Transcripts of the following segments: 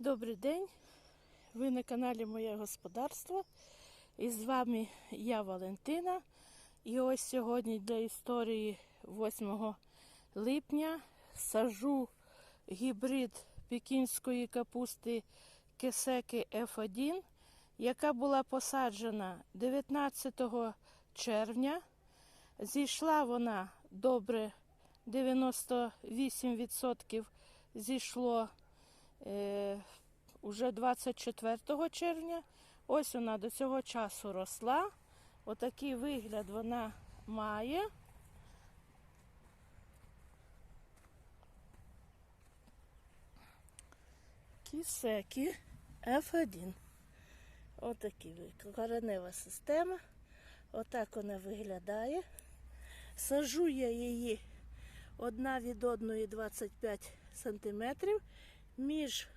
Добрий день! Ви на каналі Моє Господарство. І з вами я Валентина. І ось сьогодні для історії 8 липня сажу гібрид пекінської капусти Кесеки F1, яка була посаджена 19 червня. Зійшла вона добре 98% зійшло е, уже 24 червня. Ось вона до цього часу росла. Отакий вигляд вона має. Кісекі F1. Отакий ви- коренева система. Отак вона виглядає. Сажу я її одна від одної 25 сантиметрів. Між,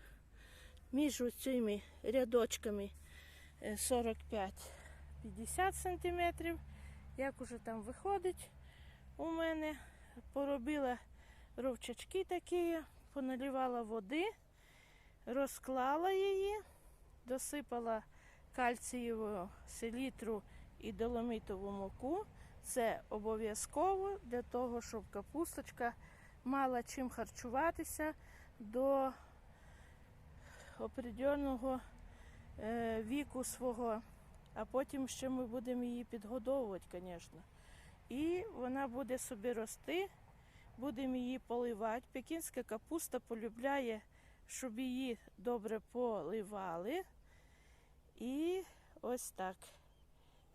між цими рядочками е, 45-50 сантиметрів. Як уже там виходить у мене, поробила ровчачки такі, поналівала води, розклала її, досипала кальцієву селітру і доломитову муку. Це обов'язково для того, щоб капусточка мала чим харчуватися до определеного е, віку свого, а потім ще ми будемо її підгодовувати, звісно. І вона буде собі рости, будемо її поливати. Пекінська капуста полюбляє, щоб її добре поливали. І ось так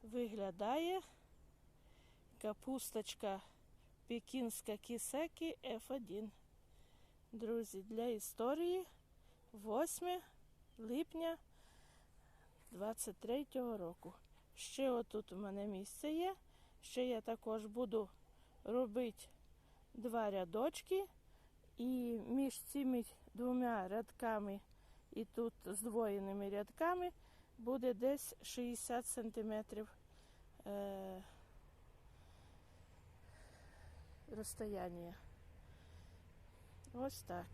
виглядає капусточка пекінська кісекі F1. Друзі, для історії 8 липня 23-го року. Ще отут у мене місце є. Ще я також буду робити два рядочки. І між цими двома рядками і тут здвоєними рядками буде десь 60 сантиметрів е, розстояння. Ось так.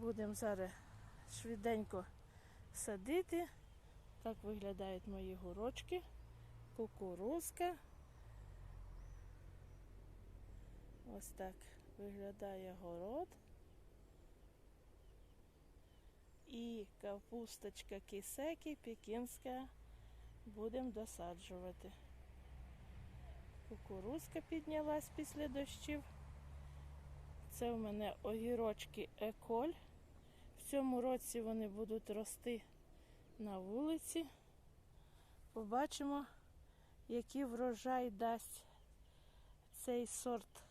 Будемо зараз швиденько садити. Так виглядають мої горочки. Кукурузка. Ось так виглядає город. І капусточка кисеки пекінська будемо досаджувати. Кукурузка піднялась після дощів. Це у мене огірочки еколь. В цьому році вони будуть рости на вулиці. Побачимо, який врожай дасть цей сорт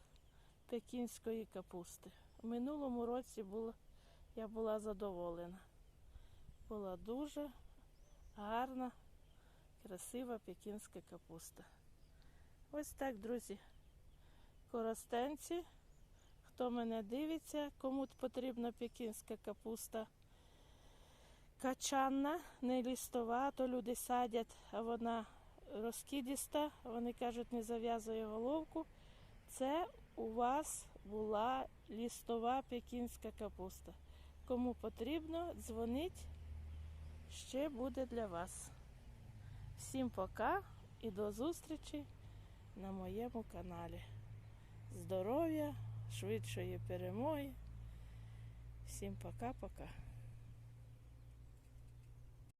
пекінської капусти. У минулому році було, я була задоволена. Була дуже гарна, красива пекінська капуста. Ось так, друзі. Коростенці. Хто мене дивиться, кому потрібна пекінська капуста качанна, не лістова, то люди садять, а вона розкидіста, вони кажуть, не зав'язує головку. Це у вас була лістова пекінська капуста. Кому потрібно, дзвоніть, ще буде для вас. Всім пока і до зустрічі на моєму каналі. Здоров'я, швидшої перемоги. Всім пока-пока.